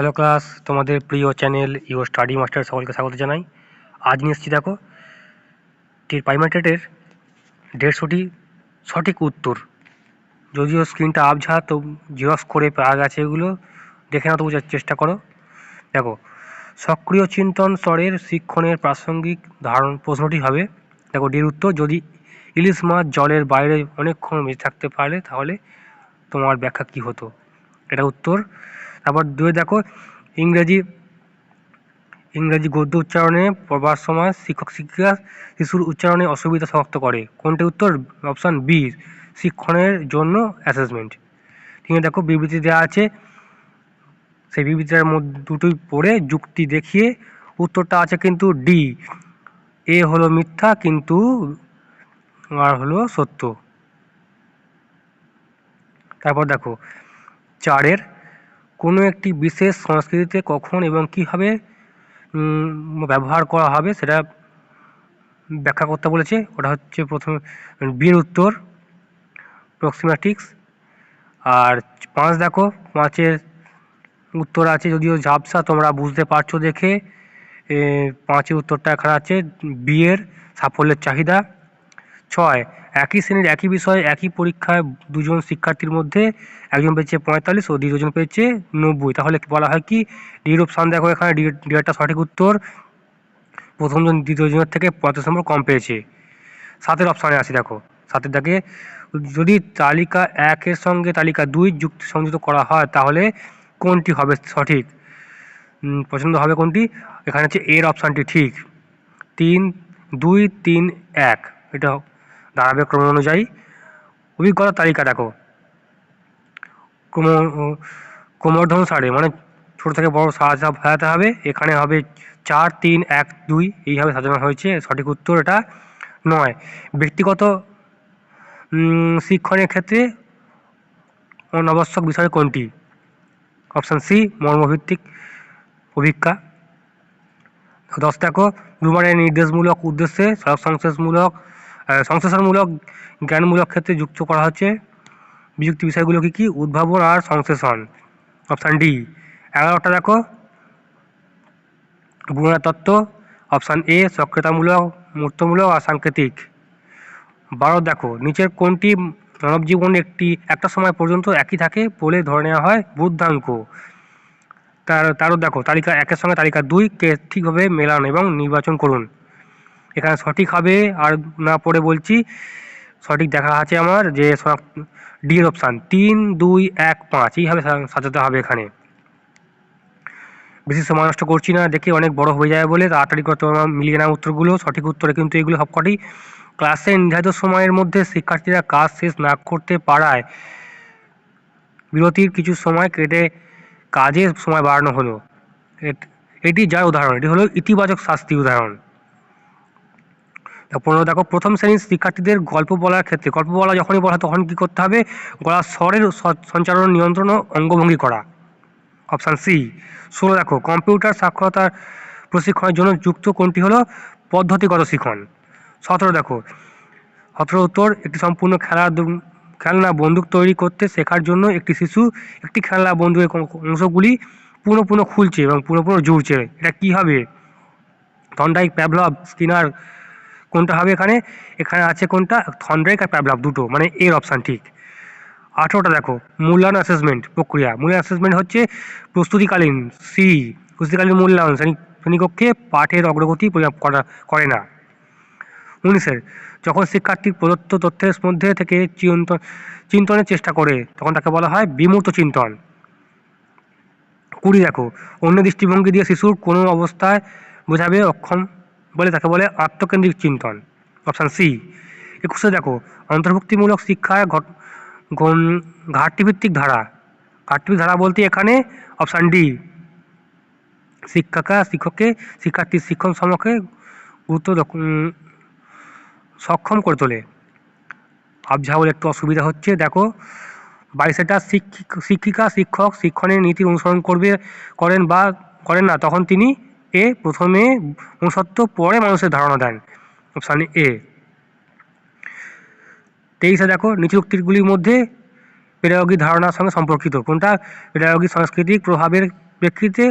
Hello class তোমাদের প্রিয় channel ইও স্টাডি মাস্টার সকলকে স্বাগত জানাই। আজ নিয়ে এসেছি দেখো টির প্রাইমারি টেটের দেড়শোটি সঠিক উত্তর। যদিও স্ক্রিনটা আবঝা তো জিরক্স করে পাওয়া গেছে এগুলো, দেখে না তো বোঝার চেষ্টা করো। দেখো, সক্রিয় চিন্তন স্তরের শিক্ষণের প্রাসঙ্গিক ধারণ প্রশ্নটি হবে, দেখো ডির উত্তর, যদি ইলিশ মাছ জলের বাইরে অনেকক্ষণ বেঁচে থাকতে পারলে তাহলে তোমার ব্যাখ্যা কী হতো? এটা উত্তর। তারপর দুয়ে দেখো, ইংরেজি ইংরেজি গদ্য উচ্চারণে পড়বার সময় শিক্ষক শিক্ষিকা শিশুর উচ্চারণে অসুবিধা শনাক্ত করে। কোনটি উত্তর? অপশান বি, শিক্ষণের জন্য অ্যাসেসমেন্ট তিনি দেখো, বিবৃতি দেওয়া আছে। সেই বিবৃতিটার মধ্যে দুটোই পড়ে যুক্তি দেখিয়ে উত্তরটা আছে কিন্তু ডি এ হলো মিথ্যা কিন্তু আর হলো সত্য। তারপর দেখো চারের কোনো একটি বিশেষ সংস্কৃতিতে কখন এবং কীভাবে ব্যবহার করা হবে সেটা ব্যাখ্যা করতে বলেছে। ওটা হচ্ছে প্রথম বিয়ের উত্তর প্রক্সিম্যাটিক্স আর পাঁচ দেখো, পাঁচের উত্তর আছে যদিও ঝাপসা, তোমরা বুঝতে পারছ দেখে। পাঁচের উত্তরটা এখানে আছে বিয়ের সাফল্যের চাহিদা। ছয়, একই শ্রেণির একই বিষয়ে একই পরীক্ষায় দুজন শিক্ষার্থীর মধ্যে একজন পেয়েছে পঁয়তাল্লিশ ও দ্বিতীয়জন পেয়েছে নব্বই। তাহলে বলা হয় কি? ডির অপশান দেখো এখানে ডিএরটা সঠিক উত্তর। প্রথমজন, দ্বিতীয়জনের থেকে পঁয়তাল্লিশ নম্বর কম পেয়েছে। সাতের অপশানে আসি দেখো। সাতের দাগে, যদি তালিকা একের সঙ্গে তালিকা দুই যুক্তি সংযুক্ত করা হয়, তাহলে কোনটি হবে সঠিক? পছন্দ হবে কোনটি? এখানে হচ্ছে এর অপশানটি ঠিক। তিন, দুই, তিন, এক। এটা দাঁড়াবে ক্রম অনুযায়ী। অভিজ্ঞতার তালিকা দেখো। ক্রম ক্রমর্ধনুসারে মানে ছোটো থেকে বড় সাজা সাজাতে হবে, এখানে হবে চার, তিন, এক, দুই, এইভাবে সাজানো হয়েছে, সঠিক উত্তর এটা নয়। ব্যক্তিগত শিক্ষণের ক্ষেত্রে অনাবশ্যক বিষয় কোনটি? অপশান সি, মর্মভিত্তিক অভিজ্ঞা দশ, দেখো ব্লুমারের নির্দেশমূলক উদ্দেশ্যে সড়ক সংশ্লেষমূলক সংশ্লেষণমূলক, জ্ঞানমূলক ক্ষেত্রে যুক্ত করা হচ্ছে। বিযুক্তি বিষয়গুলো কী? কী উদ্ভাবন আর সংশ্লেষণ। অপশান ডি এগারোটা দেখো। বুড়া তত্ত্ব। অপশান এ সক্রিয়তামূলক, মূর্তমূলক আর সাংকেতিক। বারো দেখো, নিচের কোনটি মানব জীবন একটি, একটা সময় পর্যন্ত একই থাকে বলে ধরে নেওয়া হয়? বুদ্ধাঙ্ক। তার, তারও দেখো, তালিকা একের সঙ্গে তালিকা দুইকে ঠিকভাবে মেলান এবং নির্বাচন করুন। এখানে সঠিক হবে আর না পড়ে বলছি, সঠিক দেখা আছে আমার যে ডি এর অপশান তিন, দুই, এক, পাঁচ, এইভাবে সাজাতে হবে এখানে। বেশি সময় নষ্ট করছি না, দেখে অনেক বড় হয়ে যায় বলে তাড়াতাড়ি করতে মিলিয়ে না উত্তরগুলো, সঠিক উত্তরে কিন্তু এগুলো সবকটি ক্লাসে নির্ধারিত সময়ের মধ্যে শিক্ষার্থীরা কাজ শেষ না করতে পারায় বিরতির কিছু সময় কেটে কাজের সময় বাড়ানো হলো। এটি যার উদাহরণ, এটি হলো ইতিবাচক শাস্তি উদাহরণ। পনেরো, দেখো প্রথম শ্রেণির শিক্ষার্থীদের গল্প বলার ক্ষেত্রে, গল্প বলা যখনই বলা তখন কী করতে হবে? গলার স্বরের সঞ্চালন নিয়ন্ত্রণ ও অঙ্গভঙ্গি করা। অপশান সি ষোলো দেখো, কম্পিউটার সাক্ষরতার প্রশিক্ষণের জন্য যুক্ত কোনটি হলো? পদ্ধতিগত শিখন। সতেরো, দেখো, সতেরো উত্তর, একটি সম্পূর্ণ খেলার খেলনা বন্দুক তৈরি করতে শেখার জন্য একটি শিশু একটি খেলনা বন্দুকের অংশগুলি পুরো খুলছে এবং পুরো জুড়ছে। এটা কী হবে? থন্ডাইক প্যাভলভ স্কিনার কোনটা হবে এখানে? এখানে আছে কোনটা? থন্ড্রাইক আর প্যাভলভ দুটো। মানে এর অপশান ঠিক। আঠেরোটা দেখো। মূল্যায়ন অ্যাসেসমেন্ট প্রক্রিয়া। মূল্যায়ন অ্যাসেসমেন্ট হচ্ছে প্রস্তুতিকালীন সি প্রস্তুতিকালীন মূল্যায়ন শ্রেণি শ্রেণীকক্ষে পাঠের অগ্রগতি পরিমাপ করা করে না। উনিশের, যখন শিক্ষার্থী প্রদত্ত তথ্যের মধ্যে থেকে চিন্তন চিন্তনের চেষ্টা করে, তখন তাকে বলা হয় বিমূর্ত চিন্তন। কুড়ি দেখো। অন্য দৃষ্টিভঙ্গি দিয়ে শিশুর কোনো অবস্থায় বোঝাবে অক্ষম বলে তাকে বলে আত্মকেন্দ্রিক চিন্তন। অপশান সি, একুশে দেখো, অন্তর্ভুক্তিমূলক শিক্ষায় ঘাটতিভিত্তিক ধারা। ঘাটতিভিত্তিক ধারা বলতে এখানে অপশান ডি, শিক্ষাকা, শিক্ষককে শিক্ষার্থীর শিক্ষণ সমকে গুরুত্ব সক্ষম করে তোলে। আবঝা বলে একটু অসুবিধা হচ্ছে, দেখো বাইশেটা শিক্ষিকা, শিক্ষক শিক্ষণের নীতি অনুসরণ করবে, করেন বা করেন না, তখন তিনি এ প্রথমে মনুষ্যত্ব পরে মানুষের ধারণা দেন। Option A. তেইশে দেখো নিচে উক্তিগুলির মধ্যে পেডাগোগি ধারণার সঙ্গে সম্পর্কিত। কোনটা? পেডাগোগি সাংস্কৃতিক প্রভাবের প্রেক্ষিতে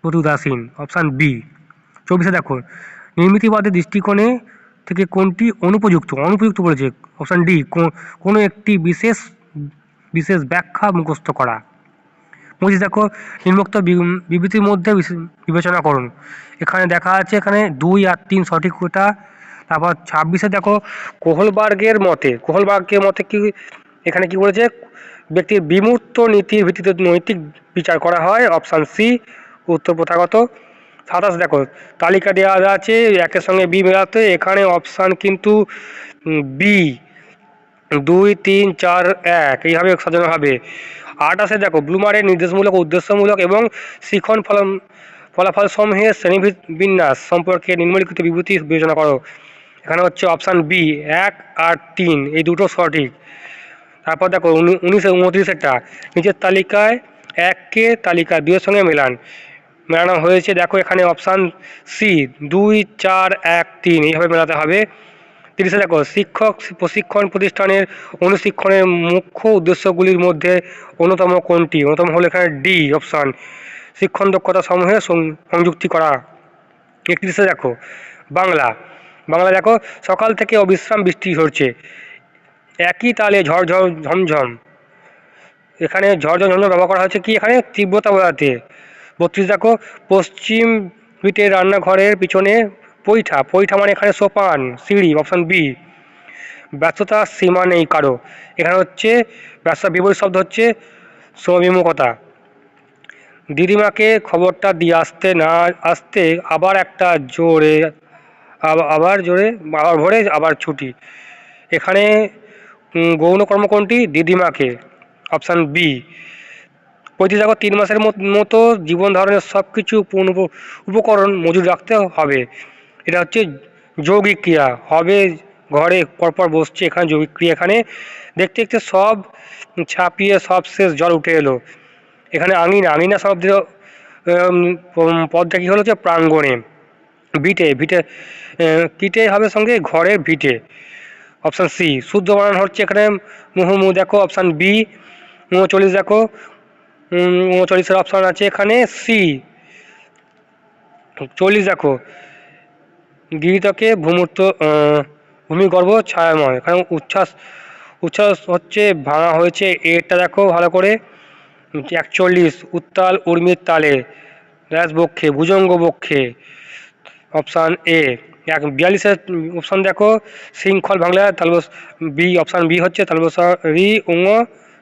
প্রতি উদাসীন অপশান বি। চব্বিশে দেখো নির্মিতিবাদের দৃষ্টিকোণে থেকে কোনটি অনুপযুক্ত? অনুপযুক্ত বলেছে। অপশান ডি কোনো একটি বিশেষ বিশেষ ব্যাখ্যা মুখস্থ করা। দেখো নিম্নোক্ত বিবৃতির মধ্যে বিবেচনা করুন। এখানে দেখা আছে, এখানে দুই আর তিন সঠিক কোটা তারপর ছাব্বিশে দেখো, কোহলবার্গের মতে কোহলবার্গের মতে কি, এখানে কি বলেছে, ব্যক্তির বিমূর্ত নীতির ভিত্তিতে নৈতিক বিচার করা হয়, অপশান সি, উত্তর প্রথাগত। সাতাশ দেখো, তালিকা দেওয়া আছে, একের সঙ্গে বি মেলাতে, এখানে অপশান কিন্তু বি। দুই, তিন, চার, এক, এইভাবে সাজানো হবে। আটাশে দেখো, ব্লুমারের নির্দেশমূলক, উদ্দেশ্যমূলক এবং শিখন ফলন ফলাফল সমূহের শ্রেণি বিন্যাস সম্পর্কে নিম্নলিখিত বিবৃতি বিবেচনা করো। এখানে হচ্ছে অপশান বি এক আর তিন, এই দুটো সঠিক। তারপর দেখো উনিশশো উনিশে উনত্রিশেরটা। নিচের তালিকায় এককে তালিকা দুইয়ের সঙ্গে মেলান। মেলানো হয়েছে, দেখো এখানে অপশান সি দুই, চার, এক, তিন, এইভাবে মেলাতে হবে। তিরিশে দেখো শিক্ষক, প্রশিক্ষণ প্রতিষ্ঠানের অনুশিক্ষণের মুখ্য উদ্দেশ্যগুলির মধ্যে অন্যতম কোনটি? অন্যতম হলো এখানে ডি অপশান শিক্ষণ দক্ষতা সমূহে সংযুক্তি করা। একত্রিশে দেখো। বাংলা। বাংলা দেখো, সকাল থেকে অবিশ্রাম বৃষ্টি ঝরছে। একই তালে ঝড়ঝড় ঝমঝম। এখানে ঝড়ঝড় ঝমঝম ব্যবহার করা হয়েছে কি এখানে? তীব্রতা বোঝাতে বত্রিশ দেখো, পশ্চিম পিঠের রান্নাঘরের পিছনে পৈঠা পৈঠা মানে এখানে সোপান, সিঁড়ি অপশান বি ব্যস্ততার সীমা নেই কারও। এখানে হচ্ছে ব্যস্ততা বিপরীত শব্দ হচ্ছে সমবিমুখতা দিদিমাকে খবরটা দিয়ে আসতে না, আসতে আবার একটা জোরে, আব- আবার জোরে, আবার ভোরে আবার ছুটি। এখানে গৌণ কর্ম কোনটি? দিদিমাকে। অপশান বি পঁয়ত্রিশ দেখো তিন মাসের মতো জীবন ধারণের সব কিছু উপকরণ মজুদ রাখতে হবে। এটা হচ্ছে যৌগিক ক্রিয়া। হবে ঘরে পরপর বসছে এখানে যৌগিক ক্রিয়া এখানে। দেখতে দেখতে সব ছাপিয়ে সব শেষ, জল উঠে এলো। এখানে আঙিনা আঙিনা শব্দের পদটা কী হলো যে প্রাঙ্গণে। ভিটে ভিটে কিটে হবে সঙ্গে ঘরের ভিটে। অপশান সি, শুদ্ধ বানান হচ্ছে এখানে মুহুমু দেখো, অপশান বি, উনচল্লিশ দেখো উনচল্লিশের অপশান আছে এখানে সি। চল্লিশ দেখো। গিরিতকে ভূমূর্ত ভূমিগর্ভ ছায়াময়। এখানে উচ্ছ্বাস উচ্ছ্বাস হচ্ছে ভাঙা হয়েছে। এরটা দেখো ভালো করে। একচল্লিশ, উত্তাল উর্মির তালে বক্ষে ভুজঙ্গ বক্ষে অপশান এ, এক, বিয়াল্লিশের অপশান দেখো, শৃঙ্খল বাংলা তালবস, বি, অপশান বি হচ্ছে তালবস রি উঙ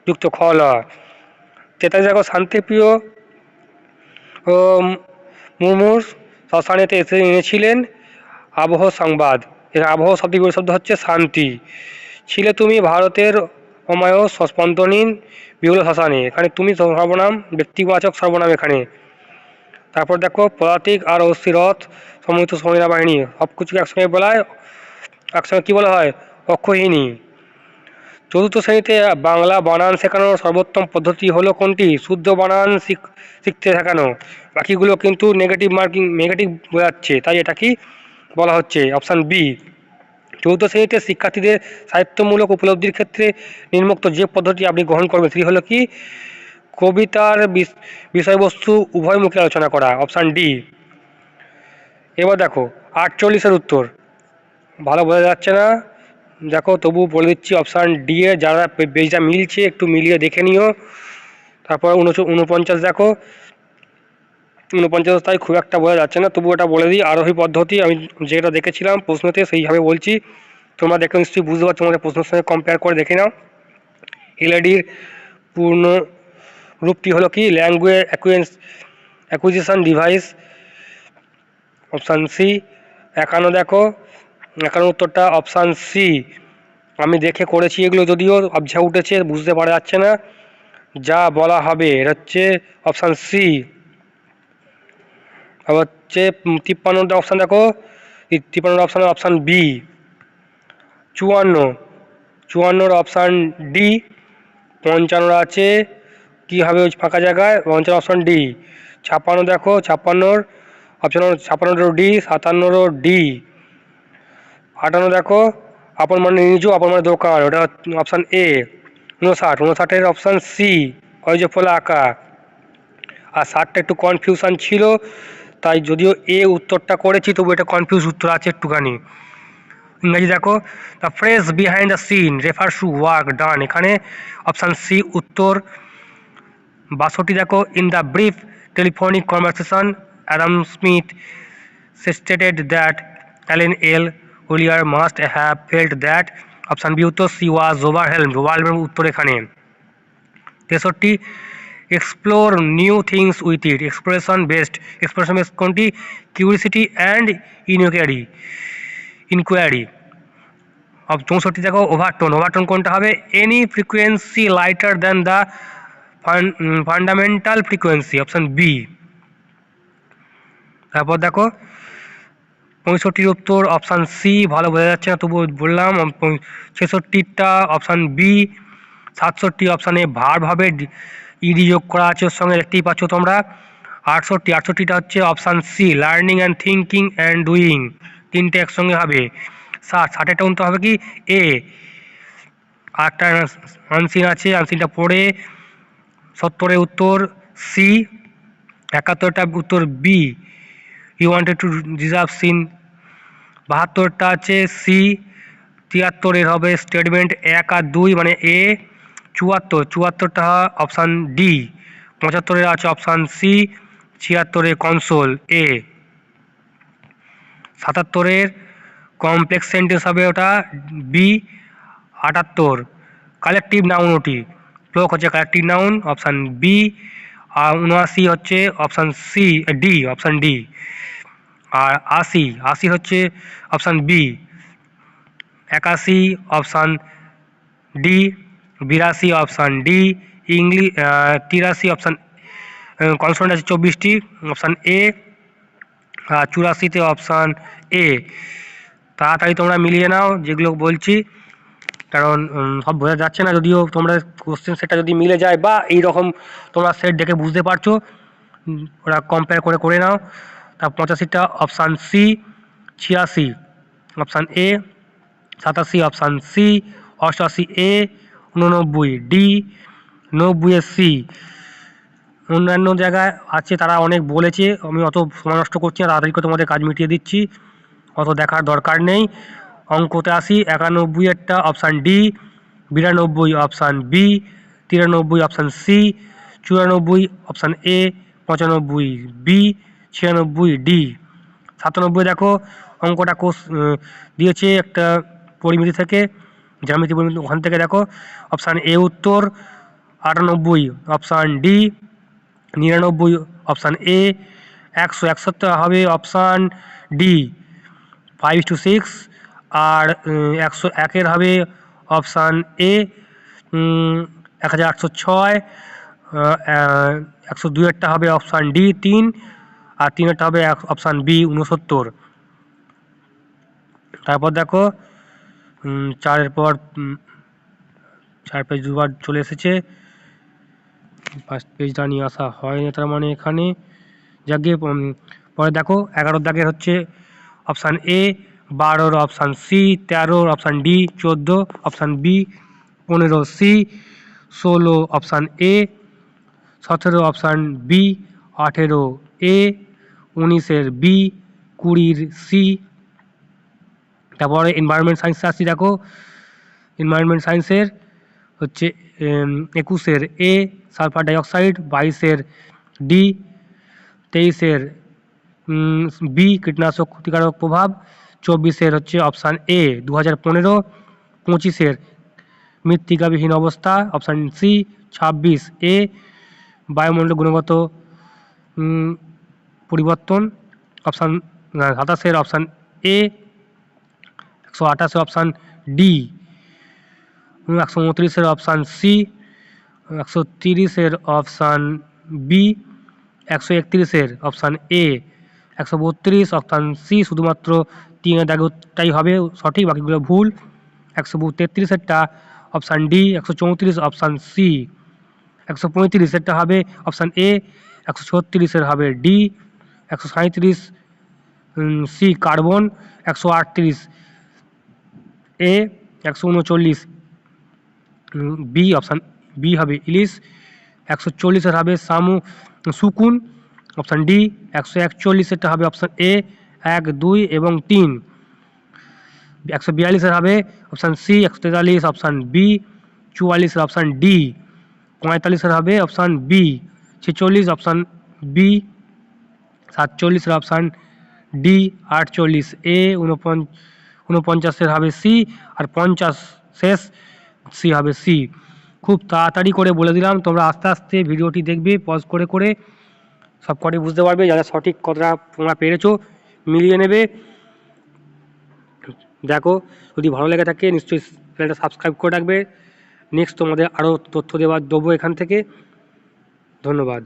যুক্ত খল। তেতাল্লিশ দেখো, শান্তিপ্রিয়, ও মুমুর শ্মশানেতে এসে এনেছিলেন। আবহ সংবাদ। এর আবহ বিপরীত শব্দ হচ্ছে শান্তি। ছিলে তুমি ভারতের অমায় স্পন্দনীন বিহুল শ্মশানে এখানে তুমি সর্বনাম, ব্যক্তিবাচক সর্বনাম এখানে। তারপর দেখো, পদাতিক আর অস্থিরথ সমন্বিত সমীরা বাহিনী সব কিছুকে একসঙ্গে বলায়, একসঙ্গে কী বলা হয়? অক্ষহিনী। চতুর্থ শ্রেণীতে বাংলা বানান শেখানোর সর্বোত্তম পদ্ধতি হলো কোনটি? শুদ্ধ বানান শিখ- শিখতে শেখানো। বাকিগুলো কিন্তু নেগেটিভ মার্কিং নেগেটিভ বোঝাচ্ছে। তাই এটা কি? বলা হচ্ছে। অপশান বি চতুর্থ শ্রেণীতে শিক্ষার্থীদের সাহিত্যমূলক উপলব্ধির ক্ষেত্রে নিম্নোক্ত যে পদ্ধতি আপনি গ্রহণ করবেন সেটি হলো কি? কবিতার বিষ- বিষয়বস্তু উভয়মুখী আলোচনা করা। অপশান ডি, এবার দেখো, আটচল্লিশের উত্তর। ভালো বোঝা যাচ্ছে না। দেখো, তবু বলে দিচ্ছি, অপশান ডি এ যারা পেজটা মিলছে, একটু মিলিয়ে দেখে নিও। তারপর উনপঞ্চাশ দেখো। উনপঞ্চাশ তাই খুব একটা বোঝা যাচ্ছে না। তবু এটা বলে দিই, আরোহী পদ্ধতি আমি যেটা দেখেছিলাম প্রশ্নতে সেইভাবে বলছি। তোমরা দেখে নিশ্চয়ই বুঝতে পারছ, তোমাদের প্রশ্নের সঙ্গে কম্পেয়ার করে দেখে নাও। এলআইডির পূর্ণ রূপটি হলো কি? ল্যাঙ্গুয়েজ অ্যাকুয়েন্স অ্যাকুইজিশন ডিভাইস অপশান সি একান্ন দেখো, একান্ন উত্তরটা অপশান সি আমি দেখে করেছি এগুলো যদিও আবঝা উঠেছে, বুঝতে পারা যাচ্ছে না। যা বলা হবে, এটা হচ্ছে অপশান সি আবার হচ্ছে তিপ্পান্নটা অপশান দেখো। তিপ্পান্নটা অপশান অপশান বি চুয়ান্ন। চুয়ান্নর অপশান ডি পঞ্চান্ন আছে। কী হবে ওই ফাঁকা জায়গায়? পঞ্চান্ন অপশান ডি ছাপ্পান্ন দেখো, ছাপ্পান্নর অপশান ছাপ্পান্নরও ডি সাতান্নরও ডি আটান্ন দেখো আপন মানে নিজ আপন মানে দোকান। ওটা অপশান এ উনষাট উনষাটের অপশান সি অজফলা আঁকা আর ষাটটা একটু কনফিউশন ছিল। তাই যদিও এ উত্তরটা করেছি, তবু এটা কনফিউজ উত্তর আছে একটুখানি। ইংরাজি দেখো the phrase behind the scene refer to work done এখানে অপশান সি উত্তর। বাষট্টি দেখো in the brief telephonic conversation Adam Smith stated that Alan L Collier must have felt that option B উত্তর সি ওয়াজ ওভারহেলমড ওভারহেলমের উত্তর এখানে। তেষট্টি explore new things with it expression based expression based কোনটি curiosity and inquiry inquiry চৌষট্টি দেখো overtone overtone কোনটা হবে any frequency lighter than the fundamental frequency option B তারপর দেখো পঁয়ষট্টির উত্তর অপশান সি ভালো বোঝা যাচ্ছে না তবু বললাম ছেষট্টিরটা অপশান বি সাতষট্টি অপশানে ভার ভাবে ইডি যোগ করা আছে ওর সঙ্গে, দেখতেই পাচ্ছ তোমরা। আটষট্টি, আটষট্টিটা হচ্ছে option C learning and thinking and doing তিনটে একসঙ্গে হবে। ষাট ষাটেরটা উত্তর হবে কি? এ আটটা আনসিন আছে আনসিনটা পড়ে। সত্তরের উত্তর সি একাত্তরটা উত্তর B you wanted to reserve scene বাহাত্তরটা আছে সি তিয়াত্তরের হবে স্টেটমেন্ট এক আর দুই মানে এ চুয়াত্তর, চুয়াত্তরটা অপশান ডি পঁচাত্তরের আছে অপশান সি ছিয়াত্তরে কনসোল এ সাতাত্তরের কমপ্লেক্স সেন্টেন্স হবে ওটা বি আটাত্তর। কালেকটিভ নাউন ওটি ফ্লোক হচ্ছে কালেকটিভ নাউন অপশান বি আর উনআশি হচ্ছে option C D option D আর আশি আশি হচ্ছে অপশান বি একাশি অপশান ডি বিরাশি অপশান ডি ইংলি তিরাশি অপশান কনসোনেন্ট আছে চব্বিশটি option A R চুরাশিতে option A তাড়াতাড়ি তোমরা মিলিয়ে নাও যেগুলো বলছি, কারণ সব বোঝা যাচ্ছে না যদিও তোমরা কোশ্চেন সেটটা যদি মিলে যায় বা এই রকম তোমরা সেট দেখে বুঝতে পারছ ওরা কম্পেয়ার করে করে নাও। তা পঁচাশিটা অপশান সি ছিয়াশি অপশান এ সাতাশি অপশান সি অষ্টআশি এ উননব্বই, ডি, নব্বই সি অন্যান্য জায়গায় আছে, তারা অনেক বলেছে, আমি অত সময় নষ্ট করছি না, তাড়াতাড়ি করে তোমাদের কাজ মিটিয়ে দিচ্ছি, অত দেখার দরকার নেই। অঙ্কতে আসি, একানব্বই একটা অপশান ডি বিরানব্বই অপশান বি তিরানব্বই অপশান সি চুরানব্বই অপশান এ পঁচানব্বই বি ছিয়ানব্বই ডি সাতানব্বই দেখো, অঙ্কটা কোষ দিয়েছে একটা পরিমিতি থেকে। জ্যামিতি পরিমিতি ওখান থেকে দেখো অপশান এ উত্তর, আটানব্বই অপশান ডি নিরানব্বই অপশান এ একশো একসত্তর হবে option D five two six আর একশো একের হবে অপশান এ এক হাজার আটশো ছয় একশো দুইয়েরটা হবে অপশান ডি তিন, আর তিনেরটা হবে অপশান বি উনসত্তর। তারপর দেখো চারের পর চার পেজ দুবার চলে এসেছে। ফার্স্ট পেজটা নিয়ে আসা হয়নি তার মানে এখানে। যাকে পরে দেখো, এগারো দাগের হচ্ছে অপশান এ বারোর অপশান সি তেরোর অপশান ডি চোদ্দ অপশান বি পনেরো সি ষোলো অপশান এ সতেরো অপশান বি আঠেরো এ উনিশের বি কুড়ির সি তারপরে এনভায়রনমেন্ট সায়েন্স আসছি দেখো। এনভায়রনমেন্ট সায়েন্সের হচ্ছে একুশের এ সালফার ডাইঅক্সাইড বাইশের ডি তেইশের বি কীটনাশক ক্ষতিকারক প্রভাব, চব্বিশের হচ্ছে অপশান এ দু হাজার পনেরো, পঁচিশের মৃত্তিকাবিহীন অবস্থা অপশান সি ছাব্বিশ এ বায়ুমণ্ডল গুণগত পরিবর্তন অপশান সাতাশের অপশান এ একশো আঠাশে অপশান ডি একশো উনত্রিশের অপশান সি একশো তিরিশের অপশান বি একশো একত্রিশের অপশান এ একশো বত্রিশ অপশান সি শুধুমাত্র তিনের দাগটাই হবে সঠিক বাকিগুলো ভুল একশো তেত্রিশেরটা অপশান ডি একশো চৌত্রিশ অপশান সি একশো পঁয়ত্রিশেরটা হবে অপশান এ একশো ছত্রিশের হবে ডি একশো সাঁত্রিশ সি কার্বন একশো আটত্রিশ এ একশো উনচল্লিশ বি অপশান বি হবে ইলিশ একশো চল্লিশের হবে সামু সুকুন অপশান ডি একশো একচল্লিশেরটা হবে অপশান এ এক দুই এবং তিন একশো বিয়াল্লিশের হবে অপশান সি একশো তেতাল্লিশ অপশান বি চুয়াল্লিশের অপশান ডি পঁয়তাল্লিশের হবে অপশান বি ছেচল্লিশ অপশান বি সাতচল্লিশের অপশান ডি আটচল্লিশ এ উনপঞ্চ উনপঞ্চাশের হবে সি আর পঞ্চাশ শেষ সি হবে সি খুব তাড়াতাড়ি করে বলে দিলাম, তোমরা আস্তে আস্তে ভিডিওটি দেখবে পজ করে করে সব কটি বুঝতে পারবে, যারা সঠিক কথাটা তোমরা পেরেছ, মিলিয়ে নেবে। দেখো, যদি ভালো লেগে থাকে, নিশ্চয়ই চ্যানেলটা সাবস্ক্রাইব করে রাখবে। নেক্সট তোমাদের আরও তথ্য দেওয়ার দেবো এখান থেকে। ধন্যবাদ।